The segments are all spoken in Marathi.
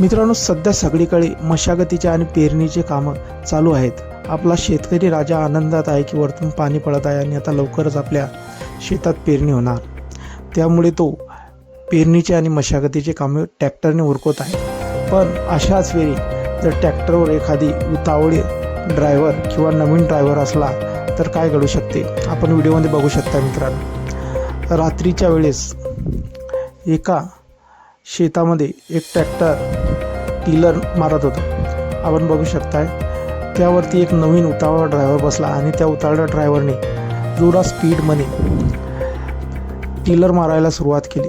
मित्रांनो सध्या सगळीकडे मशागतीचे आणि पेरणीचे कामं चालू आहेत. आपला शेतकरी राजा आनंदात आहे की वरतून पाणी पडत आहे आणि आता लवकरच आपल्या शेतात पेरणी होणार. त्यामुळे तो पेरणीचे आणि मशागतीचे कामे ट्रॅक्टरने उरकत आहे. पण अशाच वेळी जर ट्रॅक्टरवर एखादी उतावळी ड्रायव्हर किंवा नवीन ड्रायव्हर असला तर काय घडू शकते? आपण व्हिडिओमध्ये बघू शकता मित्रांनो. रात्रीच्या वेळेस एका शेतामध्ये एक ट्रॅक्टर टिलर मारत होता. आपण बघू शकताय त्यावरती एक नवीन उतावळा ड्रायव्हर बसला आणि त्या उतावळ्या ड्रायव्हरने जोरा स्पीडमध्ये टिलर मारायला सुरुवात केली.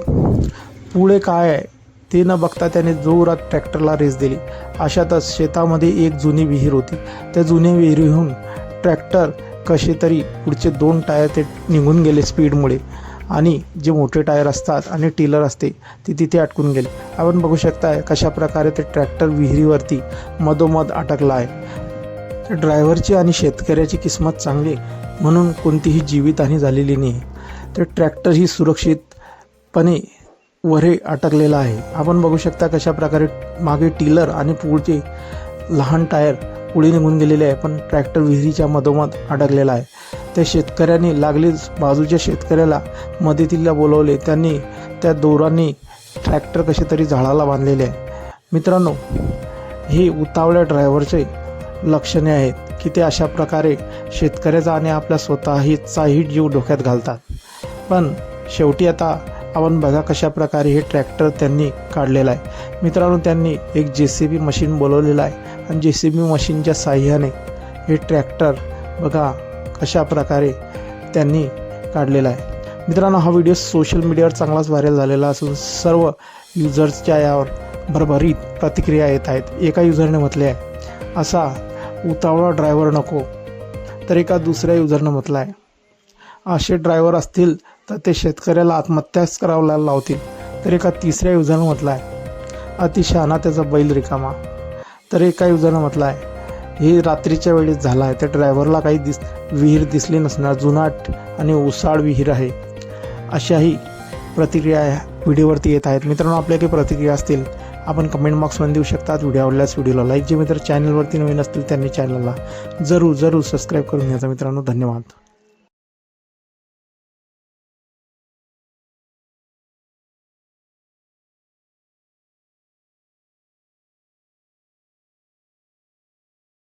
पुढे काय आहे ते न बघता त्याने जोरात ट्रॅक्टरला रेस दिली. अशातच शेतामध्ये एक जुनी विहीर होती. त्या जुन्या विहिरीहून ट्रॅक्टर कसे तरी पुढचे दोन टायर ते निघून गेले स्पीडमुळे आणि जे मोठे टायर असतात आणि टिलर असते ते तिथे अटकून गेले. आपण बघू शकताय कशा प्रकारे ते ट्रॅक्टर विहिरीवरती मधोमध अटकला आहे. ड्रायव्हरची आणि शेतकऱ्याची किस्मत चांगली म्हणून कोणतीही जीवितहानी झालेली नाही. तर ट्रॅक्टर ही सुरक्षितपणे वरे अटकलेला आहे. आपण बघू शकता कशा प्रकारे मागे टिलर आणि पुढचे लहान टायर पुढे निघून गेलेले आहे पण ट्रॅक्टर विहिरीच्या मधोमध अडकलेला आहे. त्या शेतकऱ्यांनी लागलीच बाजूच्या शेतकऱ्याला मदतीला बोलवले. त्यांनी त्या दोरांनी ट्रॅक्टर कसे तरी झाडाला बांधलेले आहे. मित्रांनो ही उतावळ्या ड्रायव्हरचे लक्षणे आहेत की ते अशा प्रकारे शेतकऱ्याचा आणि आपल्या स्वतःचाही जीव डोक्यात घालतात. पण शेवटी आता आपण बघा कशा प्रकारे हे ट्रॅक्टर त्यांनी काढलेलं आहे. मित्रांनो त्यांनी एक जे सी बी मशीन बोलवलेलं आहे. आणि जे सी बी मशीनच्या साह्याने हे ट्रॅक्टर बघा कशा प्रकारे त्यांनी काढलेला आहे. मित्रांनो हा व्हिडिओ सोशल मीडियावर चांगलाच व्हायरल झालेला असून सर्व युजर्सच्या यावर भरभरीत प्रतिक्रिया येत आहेत. एका युजरने म्हटले आहे असा उतावळा ड्रायव्हर नको तर एका दुसऱ्या युजरनं म्हटलं आहे असे ड्रायव्हर असतील तर ते शेतकऱ्याला आत्महत्याच करावं लावतील. तर एका तिसऱ्या युजरनं म्हटलं आहे अतिशहाणा त्याचा बैल रिकामा. तर एका युजरनं म्हटलं आहे हे रात्रीच्या वेळेस झाला आहे. त्या ड्रायव्हरला काही दिस विहीर दिसली नसणार. जुनाट आणि उसाळ विहीर आहे. अशाही प्रतिक्रिया व्हिडिओवरती येत आहेत. मित्रांनो आपल्या काही प्रतिक्रिया असतील आपण कमेंट बॉक्समध्ये देऊ शकतात. व्हिडिओ आवडल्यास व्हिडिओला लाईक जे मित्र चॅनलवरती नवीन असतील त्यांनी चॅनलला जरूर जरूर सबस्क्राईब करून घ्यायचा मित्रांनो. धन्यवाद.